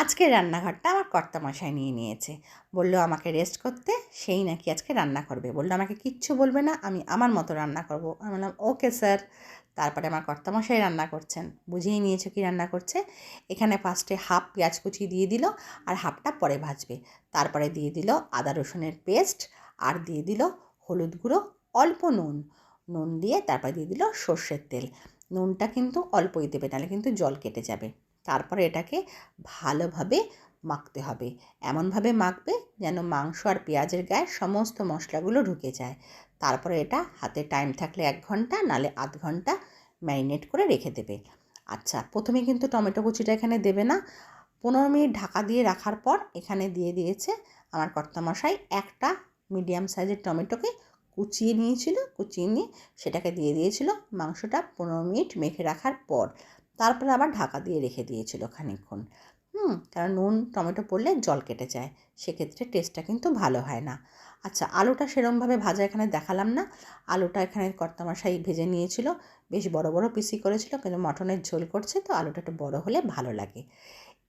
আজকের রান্নাঘরটা আমার কর্তামশাই নিয়ে নিয়েছে। বলল, আমাকে রেস্ট করতে, সেই নাকি আজকে রান্না করবে। বলল, আমাকে কিচ্ছু বলবে না, আমি আমার মতো রান্না করব। আমি বললাম ওকে স্যার তারপরে আমার কর্তামশাই রান্না করছেন। বুঝিয়ে নিয়েছো কি রান্না করছে? এখানে ফার্স্টে হাফ পেঁয়াজ কুচি দিয়ে দিল আর হাফটা পরে ভাজবে। তারপরে দিয়ে দিল আদা রসুনের পেস্ট আর দিয়ে দিল হলুদ গুঁড়ো, অল্প নুন। নুন দিয়ে তারপরে দিয়ে দিল সর্ষের তেল। নুনটা কিন্তু অল্পই দেবে, নাহলে কিন্তু জল কেটে যাবে। তারপরে এটাকে ভালোভাবে মাখতে হবে। এমনভাবে মাখবে যেন মাংস আর পেঁয়াজের গায়ে সমস্ত মশলাগুলো ঢুকে যায়। তারপরে এটা হাতে টাইম থাকলে এক ঘণ্টা, নালে আধ ঘণ্টা ম্যারিনেট করে রেখে দেবে। আচ্ছা প্রথমে কিন্তু টমেটো কুচিটা এখানে দেবে না। পনেরো মিনিট ঢাকা দিয়ে রাখার পর এখানে দিয়ে দিয়েছে আমার কর্তামশাই একটা মিডিয়াম সাইজের টমেটোকে কুচিয়ে নিয়েছিল, কুচিয়ে নিয়ে সেটাকে দিয়ে দিয়েছিল। মাংসটা পনেরো মিনিট মেখে রাখার পর তারপরে আবার ঢাকা দিয়ে রেখে দিয়েছিল খানিকক্ষণ। হুম, কারণ নুন, টমেটো পড়লে জল কেটে যায়, সেক্ষেত্রে টেস্টটা কিন্তু ভালো হয় না। আচ্ছা আলুটা সেরমভাবে ভাজা এখানে দেখালাম না। আলুটা এখানে কর্তামশাই ভেজে নিয়েছিল। বেশ বড় বড় পিসি করেছিল, কিন্তু মটনের ঝোল করছে, তো আলুটা একটু বড় হলে ভালো লাগে।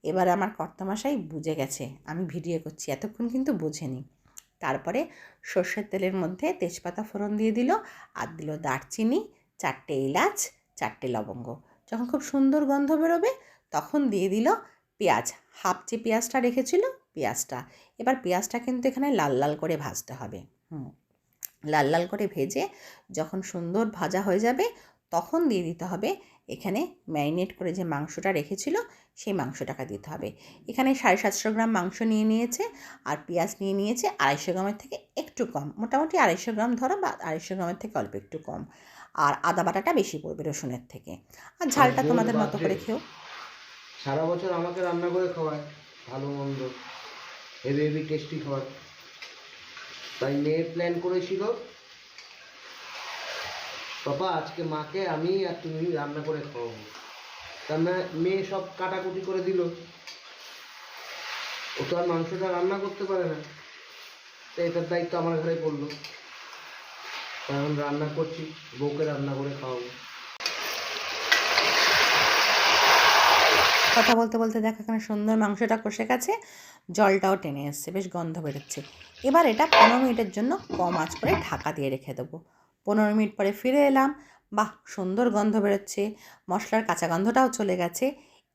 এবার আমার কর্তামশাই বুঝে গেছে, আমি ভিডিও করছি, এতক্ষণ কিন্তু বোঝেনি। তারপরে সর্ষের তেলের মধ্যে তেজপাতা ফোড়ন দিয়ে দিল, আর দিল দারচিনি, চারটে এলাচ, চারটে লবঙ্গ। যখন খুব সুন্দর গন্ধ বেরোবে, তখন দিয়ে দিল পেঁয়াজ। হাফ যে পেঁয়াজটা রেখেছিল, পেঁয়াজটা। এবার পেঁয়াজটা কিন্তু এখানে লাল লাল করে ভাজতে হবে। হুম। লাল লাল করে ভেজে যখন সুন্দর ভাজা হয়ে যাবে, তখন দিয়ে দিতে হবে এখানে ম্যারিনেট করে যে মাংসটা রেখেছিল, সেই মাংসটাকে দিতে হবে। এখানে সাড়ে সাতশো গ্রাম মাংস নিয়ে নিয়েছে আর পেঁয়াজ নিয়ে নিয়েছে আড়াইশো গ্রামের থেকে একটু কম। মোটামুটি আড়াইশো গ্রাম ধরো বা আড়াইশো গ্রামের থেকে অল্প একটু কম। আর আদা বাটাটা বেশি পড়বে রসুনের থেকে। আর ঝালটা তোমাদের মতো করে খেও। সারা বছর আমাকে রান্না করে খাওয়ায় ভালো মন্দ। হেভি হেভি টেস্টি খাবার তাই মেয়ে প্ল্যান করেছিল পাপা আজকে মাকে আমি আর তুমি রান্না করে খাওয়াবো। না মেয়ে সব কাটাকুটি করে দিল। ও তো আর মাংসটা রান্না করতে পারে না। তো এটার দায়িত্ব আমার ঘরে পড়ল। কারণ রান্না করছি, বউকে রান্না করে খাওয়াবো। কথা বলতে বলতে দেখো এখানে সুন্দর মাংসটা কষে গেছে, জলটাও টেনে এসছে, বেশ গন্ধ বেরোচ্ছে। এবার এটা পনেরো মিনিটের জন্য কম আঁচ করে ঢাকা দিয়ে রেখে দেবো। পনেরো মিনিট পরে ফিরে এলাম, বাহ, সুন্দর গন্ধ বেরোচ্ছে, মশলার কাঁচা গন্ধটাও চলে গেছে।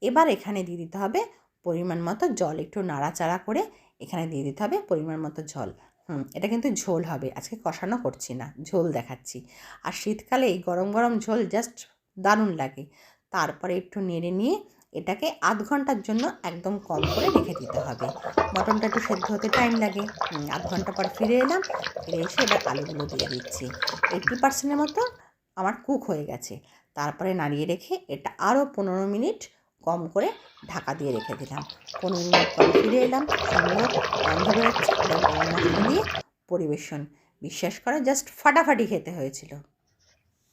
এবার এখানে দিয়ে দিতে হবে পরিমাণ মতো জল, একটু নাড়াচাড়া করে এখানে দিয়ে দিতে হবে পরিমাণ মতো জল। হুম, এটা কিন্তু ঝোল হবে। আজকে কষানো করছি না, ঝোল দেখাচ্ছি। আর শীতকালে এই গরম গরম ঝোল জাস্ট দারুণ লাগে। তারপরে একটু নেড়ে নিয়ে এটাকে আধ ঘণ্টার জন্য একদম কম করে রেখে দিতে হবে। মটনটা একটু সেদ্ধ হতে টাইম লাগে। আধ ঘণ্টা পর ফিরে এলাম। ফিরে এসে এবার আলুগুলো দিয়ে দিচ্ছি। এইটটি পার্সেন্টের মতো আমার কুক হয়ে গেছে। তারপরে নাড়িয়ে রেখে এটা আরও পনেরো মিনিট কম করে ঢাকা দিয়ে রেখে দিলাম। পনেরো মিনিট পরে ফিরে এলাম। সুন্দর গন্ধ বেরোচ্ছে দিয়ে পরিবেশন। বিশ্বাস করে জাস্ট ফাটাফাটি খেতে হয়েছিল।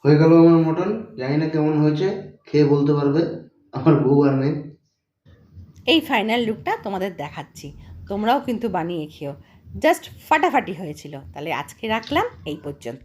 হয়ে গেল আমার মটন। জানি না কেমন হয়েছে খেয়ে বলতে পারবে। আমার বউ আর মেয়ে। এই ফাইনাল লুকটা তোমাদের দেখাচ্ছি। তোমরাও কিন্তু বানিয়ে খেও। জাস্ট ফাটাফাটি হয়েছিল। তাহলে আজকে রাখলাম। এই পর্যন্ত।